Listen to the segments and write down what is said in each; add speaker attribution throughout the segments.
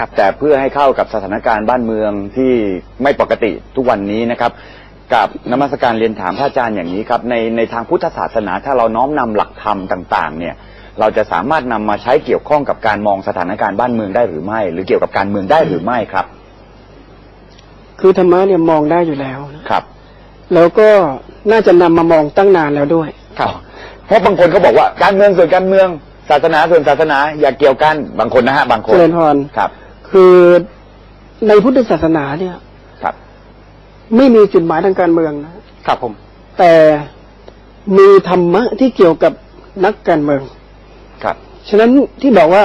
Speaker 1: ครับ แต่เพื่อให้เข้ากับสถานการณ์บ้านเมืองที่ไม่ปกติทุกวันนี้นะครับกับนมัสการเรียนถามพระอาจารย์อย่างนี้ครับในในทางพุทธศาสนาถ้าเราน้อมนำหลักธรรมต่างๆ เนี่ย เราจะสามารถนำมาใช้เกี่ยวข้องกับการมองสถานการณ์บ้านเมืองได้หรือไม่ หรือเกี่ยวกับการเมืองได้หรือไม่ครับ
Speaker 2: คือธรรมะเนี่ยมองได้อยู่แล้วนะครับ แล้วก็น่าจะนำมามองตั้งนานแล้วด้วย
Speaker 1: ครับ เพราะบางคนเขาบอกว่าการเมืองส่วนการเมือง ศาสนาส่วนศาสนาอย่าเกี่ยวกันบางคนนะฮะบางคน
Speaker 2: เจริญพร
Speaker 1: ครับ
Speaker 2: คือในพุทธศาสนาเนี่ย
Speaker 1: ครับ
Speaker 2: ไม่มีจุดหมายทางการเมืองนะครับ
Speaker 1: ผม
Speaker 2: แต่มีธรรมะที่เกี่ยวกับนักการเมือง
Speaker 1: ครับ
Speaker 2: ฉะนั้นที่บอกว่า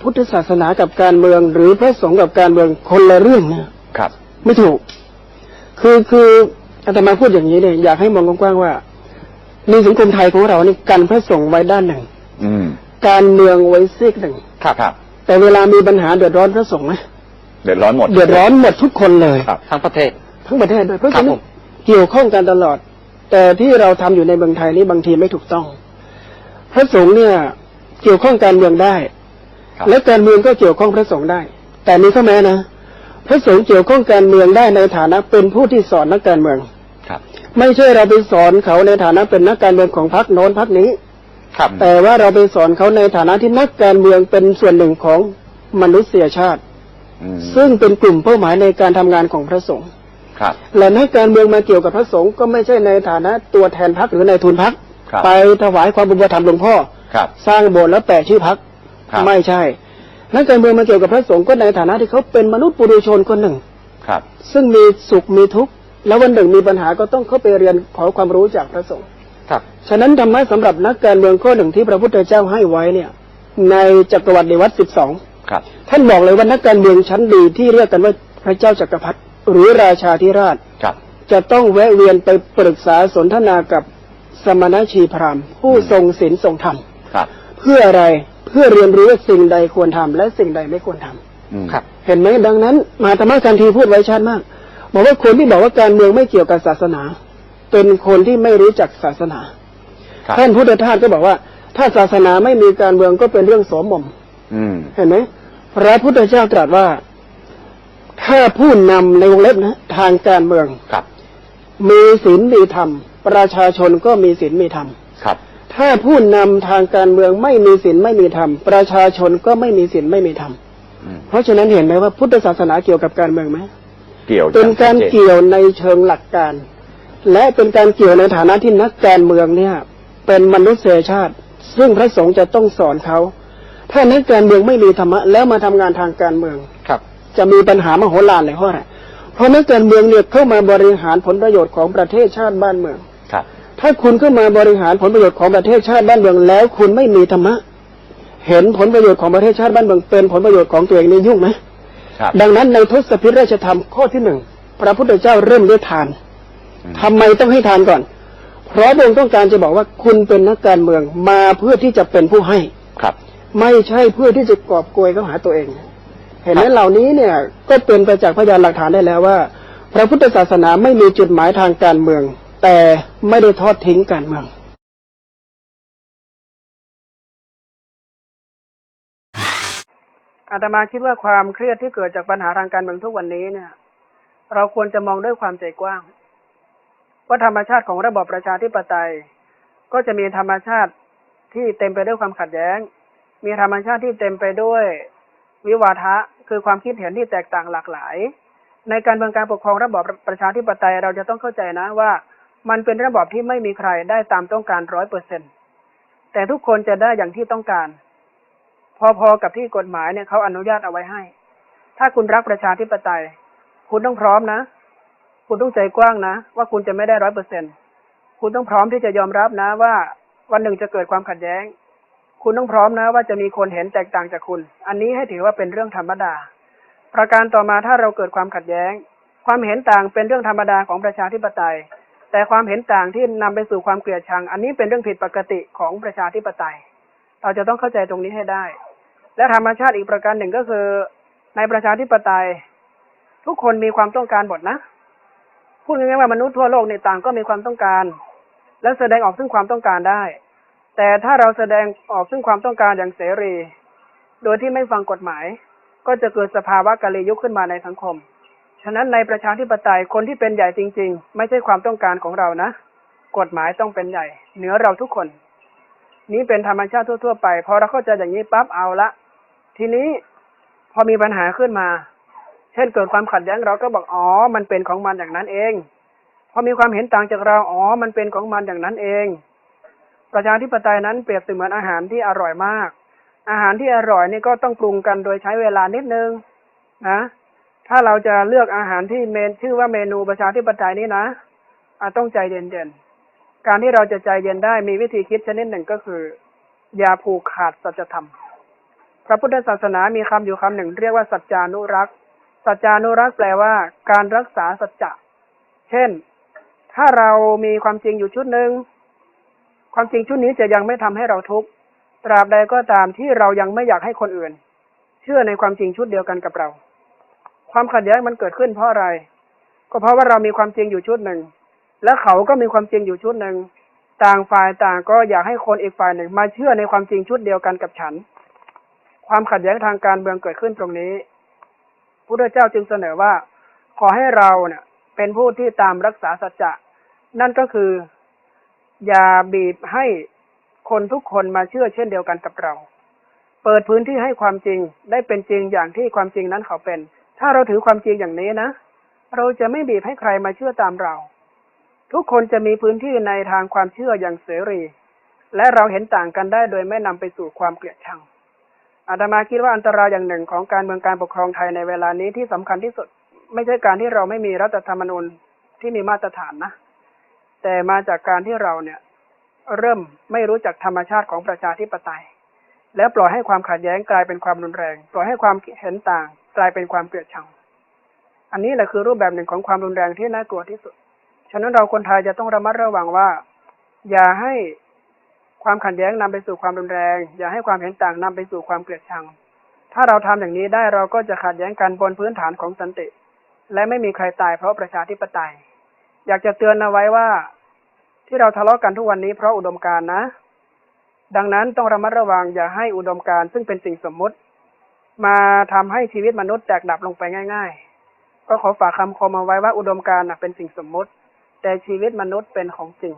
Speaker 2: พุทธศาสนากับการเมือง หรือพระสงฆ์กับการเมืองคนละเรื่องเนี่ย
Speaker 1: ครับ
Speaker 2: ไม่ถูก คือคืออาตมาพูดอย่างนี้เนี่ยอยากให้มองกว้างๆว่าในสังคมไทยของเรานี่กันพระสงฆ์ไว้ด้านหนึ่ง
Speaker 1: อืม
Speaker 2: การเมืองไว้ซีกหนึ่ง
Speaker 1: ครับครับ
Speaker 2: แต่เวลามีปัญหาเดือดร้อนพระสงฆ์ไหม
Speaker 1: เดือดร้อนหมด
Speaker 2: เดือดร้อนหมดทุกคนเลย
Speaker 1: ครับ
Speaker 3: ทั้งประเทศ
Speaker 2: ทั้งประเทศด้วยเพราะ
Speaker 3: ครั
Speaker 2: ฉะ
Speaker 3: บ
Speaker 2: นั้
Speaker 3: ผ
Speaker 2: น
Speaker 3: ม
Speaker 2: เกี่ยวข้องกันตลอด แต่ที่เราทำอยู่ในเมืองไทยนี่บางทีไม่ถูกต้อง พระสงฆ์เนี่ยเกี่ยวข้องการเมืองได้
Speaker 1: ครับ
Speaker 2: และการเมืองก็เกี่ยวข้องพระสงฆ์ได้ แต่มีข้อแม้นะ พระสงฆ์เกี่ยวข้องการเมืองได้ในฐานะเป็นผู้ที่สอนนักการเมือง
Speaker 1: ครับ
Speaker 2: ไม่ใช่เราไปสอนเขาในฐานะเป็นนักการเมืองของพรรคโน้นพรรคนี้
Speaker 3: ครับ
Speaker 2: แต่ว่าเราไปสอนเขาในฐานะที่นักการเมืองเป็นส่วนหนึ่งของมนุษยชาติ
Speaker 1: อืม
Speaker 2: ซึ่งเป็นกลุ่มเป้าหมายในการทำงานของพระสงฆ์
Speaker 1: ครับ
Speaker 2: และนักการเมืองมาเกี่ยวกับพระสงฆ์ก็ไม่ใช่ในฐานะตัวแทนพรรคหรือในายทุนพรรค
Speaker 1: ครับ
Speaker 2: ไปถวายความบุญธรรมหลวงพ่อ
Speaker 1: ครับ
Speaker 2: สร้างโบสถ์แล้วแปะชื่อพรรค
Speaker 1: ครับ
Speaker 2: ไม่ใช่ นักการเมืองมาเกี่ยวกับพระสงฆ์ก็ในฐานะที่เขาเป็นมนุษย์ปุถุชนคนหนึ่ง
Speaker 1: ครับ
Speaker 2: ซึ่งมีสุขมีทุกข์แล้ววันหนึ่งมีปัญหาก็ต้องเข้าไปเรียนขอความรู้จากพระสงฆ์
Speaker 3: ครับ
Speaker 2: ฉะนั้นธรรมะสำหรับนักการเมืองข้อหนึ่งที่พระพุทธเจ้าให้ไว้เนี่ย ในจักรวรรดิวัตสิบสอง
Speaker 1: ครับ
Speaker 2: ท่านบอกเลยว่านักการเมืองชั้นดีที่เรียกกันว่าพระเจ้าจักรพรรดิหรือราชาธิราช
Speaker 1: ครับ
Speaker 2: จะต้องแวะเวียนไปปรึกษาสนทนากับสมณชีพราหมณ์ ผู้ทรงศีลทรงธรรม
Speaker 1: ครับ
Speaker 2: เพื่ออะไรเพื่อเรียนรู้ว่าสิ่งใดควรทำและสิ่งใดไม่ควรทำ
Speaker 1: อืม
Speaker 3: ครับ
Speaker 2: เห็นไหมดังนั้นมหาธรรมการทีพูดไว้ชัดมากบอกว่าคนที่บอกว่าการเมืองไม่เกี่ยวกับศาสนา เป็นคนที่ไม่รู้จักศาสนา
Speaker 1: ครับ
Speaker 2: ท่านพุทธทาสก็บอกว่า ถ้าศาสนาไม่มีการเมืองก็เป็นเรื่องโสมม
Speaker 1: อืม
Speaker 2: เห็นไหมพระพุทธเจ้าตรัสว่า ถ้าผู้นำในวงเล็บนะทางการเมือง
Speaker 1: ครับ
Speaker 2: มีศีลมีธรรม ประชาชนก็มีศีลมีธรรม
Speaker 1: ครับ
Speaker 2: ถ้าผู้นำทางการเมืองไม่มีศีลไม่มีธรรม ประชาชนก็ไม่มีศีลไม่มีธรรม
Speaker 1: อืม
Speaker 2: เพราะฉะนั้นเห็นไหมว่าพุทธศาสนาเกี่ยวกับการเมืองไหม
Speaker 1: เกี่ยว
Speaker 2: เป็นการ
Speaker 1: ชัดจน
Speaker 2: เกี่ยวในเชิงหลักการ และเป็นการเกี่ยวในฐานะที่นักการเมืองเนี่ย เป็นมนุษยชาติ ซึ่งพระสงฆ์จะต้องสอนเขา ถ้านักการเมืองไม่มีธรรมะแล้วมาทำงานทางการเมือง
Speaker 3: ครับ
Speaker 2: จะมีปัญหามโหฬารเลยเพราะอะไรเพราะนักการเมืองเนี่ยเข้ามาบริหารผลประโยชน์ของประเทศชาติบ้านเมือง
Speaker 1: ครับ
Speaker 2: ถ้าคุณเข้ามาบริหารผลประโยชน์ของประเทศชาติบ้านเมือง แล้วคุณไม่มีธรรมะ เห็นผลประโยชน์ของประเทศชาติบ้านเมืองเป็นผลประโยชน์ของตัวเองนี่ยุ่งไหม
Speaker 1: ครับ
Speaker 2: ดังนั้นในทศพิธราชธรรมข้อที่หนึ่งพระพุทธเจ้าเริ่มด้วยทาน
Speaker 1: อืม
Speaker 2: ทำไมต้องให้ทานก่อน เพราะพระองค์ต้องการจะบอกว่าคุณเป็นนักการเมืองมาเพื่อที่จะเป็นผู้ให้
Speaker 1: ครับ
Speaker 2: ไม่ใช่เพื่อที่จะกอบโกยเข้าหาตัวเอง เห็นไหมเหล่านี้เนี่ยก็เป็นไปจากพยานหลักฐานได้แล้วว่า พระพุทธศาสนาไม่มีจุดหมายทางการเมือง แต่ไม่ได้ทอดทิ้งการเมืองอาตมาคิดว่าความเครียดที่เกิดจากปัญหาทางการเมืองทุกวันนี้เนี่ย เราควรจะมองด้วยความใจกว้าง ว่าธรรมชาติของระบอบประชาธิปไตย ก็จะมีธรรมชาติที่เต็มไปด้วยความขัดแย้ง มีธรรมชาติที่เต็มไปด้วยวิวาทะคือความคิดเห็นที่แตกต่างหลากหลาย ในการเมืองการปกครองระบอบประชาธิปไตยเราจะต้องเข้าใจนะว่า มันเป็นระบอบที่ไม่มีใครได้ตามต้องการร้อยเปอร์เซ็นแต่ทุกคนจะได้อย่างที่ต้องการ พอๆกับที่กฎหมายเนี่ยเขาอนุญาตเอาไว้ให้ ถ้าคุณรักประชาธิปไตย คุณต้องพร้อมนะ คุณต้องใจกว้างนะ ว่าคุณจะไม่ได้ร้อยเปอร์เซ็นคุณต้องพร้อมที่จะยอมรับนะว่าวันหนึ่งจะเกิดความขัดแย้ง คุณต้องพร้อมนะ ว่าจะมีคนเห็นแตกต่างจากคุณ อันนี้ให้ถือว่าเป็นเรื่องธรรมดา ประการต่อมาถ้าเราเกิดความขัดแย้ง ความเห็นต่างเป็นเรื่องธรรมดาของประชาธิปไตย แต่ความเห็นต่างที่นำไปสู่ความเกลียดชัง อันนี้เป็นเรื่องผิดปกติของประชาธิปไตย เราจะต้องเข้าใจตรงนี้ให้ได้ และธรรมชาติอีกประการหนึ่งก็คือ ในประชาธิปไตย ทุกคนมีความต้องการหมดนะ พูดง่ายๆว่ามนุษย์ทั่วโลกในต่างก็มีความต้องการ และแสดงออกซึ่งความต้องการได้ แต่ถ้าเราแสดงออกซึ่งความต้องการอย่างเสรี โดยที่ไม่ฟังกฎหมาย
Speaker 4: ก็จะเกิดสภาวะกาลียุขึ้นมาในสังคม ฉะนั้นในประชาธิปไตยคนที่เป็นใหญ่จริง ๆ ไม่ใช่ความต้องการของเรานะ กฎหมายต้องเป็นใหญ่ เหนือเราทุกคน นี้เป็นธรรมชาติทั่ว ๆ ไปพอเราเข้าใจอย่างนี้ปั๊บเอาละทีนี้พอมีปัญหาขึ้นมา เช่นเกิดความขัดแย้งเราก็บอกอ๋อ มันเป็นของมันอย่างนั้นเองพอมีความเห็นต่างจากเราอ๋อ มันเป็นของมันอย่างนั้นเอง ประชาธิปไตยนั้นเปรียบเสมือนอาหารที่อร่อยมาก อาหารที่อร่อยนี่ก็ต้องปรุงกันโดยใช้เวลานิดนึงนะ ถ้าเราจะเลือกอาหารที่เมนชื่อว่าเมนูประชาธิปไตยนี้นะอาต้องใจเย็นๆ การที่เราจะใจเย็นได้มีวิธีคิดชนิดหนึ่งก็คือ อย่าผูกขาดสัจธรรม พระพุทธศาสนามีคำอยู่คำหนึ่ง เรียกว่าสัจจานุรักษ์ สัจจานุรักษ์แปลว่า การรักษาสัจจะ เช่น ถ้าเรามีความจริงอยู่ชุดหนึ่ง ความจริงชุดนี้จะยังไม่ทำให้เราทุกข์ ตราบใดก็ตามที่เรายังไม่อยากให้คนอื่น เชื่อในความจริงชุดเดียวกันกับเรา ความขัดแย้งมันเกิดขึ้นเพราะอะไร ก็เพราะว่าเรามีความจริงอยู่ชุดหนึ่ง และเขาก็มีความจริงอยู่ชุดหนึ่ง ต่างฝ่ายต่างก็อยากให้คนอีกฝ่ายหนึ่งมาเชื่อในความจริงชุดเดียวกันกับฉัน ความขัดแย้งทางการเมืองเกิดขึ้นตรงนี้ พระพุทธเจ้าจึงเสนอว่า ขอให้เราเนี่ยเป็นผู้ที่ตามรักษาสัจจะนั่นก็คือ อย่าบีบให้คนทุกคนมาเชื่อเช่นเดียวกันกับเรา เปิดพื้นที่ให้ความจริงได้เป็นจริงอย่างที่ความจริงนั้นเขาเป็น ถ้าเราถือความจริงอย่างนี้นะ เราจะไม่บีบให้ใครมาเชื่อตามเรา ทุกคนจะมีพื้นที่ในทางความเชื่ออย่างเสรี และเราเห็นต่างกันได้โดยไม่นำไปสู่ความเกลียดชัง อาตมาคิดว่าอันตรายอย่างหนึ่งของการเมืองการปกครองไทยในเวลานี้ที่สำคัญที่สุด ไม่ใช่การที่เราไม่มีรัฐธรรมนูญที่มีมาตรฐานนะ แต่มาจากการที่เราเนี่ย เริ่มไม่รู้จักธรรมชาติของประชาธิปไตย และปล่อยให้ความขัดแย้งกลายเป็นความรุนแรง ปล่อยให้ความเห็นต่าง กลายเป็นความเกลียดชัง อันนี้แหละคือรูปแบบหนึ่งของความรุนแรงที่น่ากลัวที่สุด ฉะนั้นเราคนไทยจะต้องระมัดระวังว่า อย่าให้ ความขัดแย้งนำไปสู่ความรุนแรง อย่าให้ความเห็นต่างนำไปสู่ความเกลียดชัง ถ้าเราทำอย่างนี้ได้เราก็จะขัดแย้งกันบนพื้นฐานของสันติ และไม่มีใครตายเพราะประชาธิปไตย อยากจะเตือนเอาไว้ว่า ที่เราทะเลาะกันทุกวันนี้เพราะอุดมการณ์นะ ดังนั้นต้องระมัดระวังอย่าให้อุดมการณ์ซึ่งเป็นสิ่งสมมุติ มาทำให้ชีวิตมนุษย์แตกดับลงไปง่าย ๆ ก็ขอฝากคำคมเอาไว้ว่าอุดมการณ์เป็นสิ่งสมมุติ แต่ชีวิตมนุษย์เป็นของจริง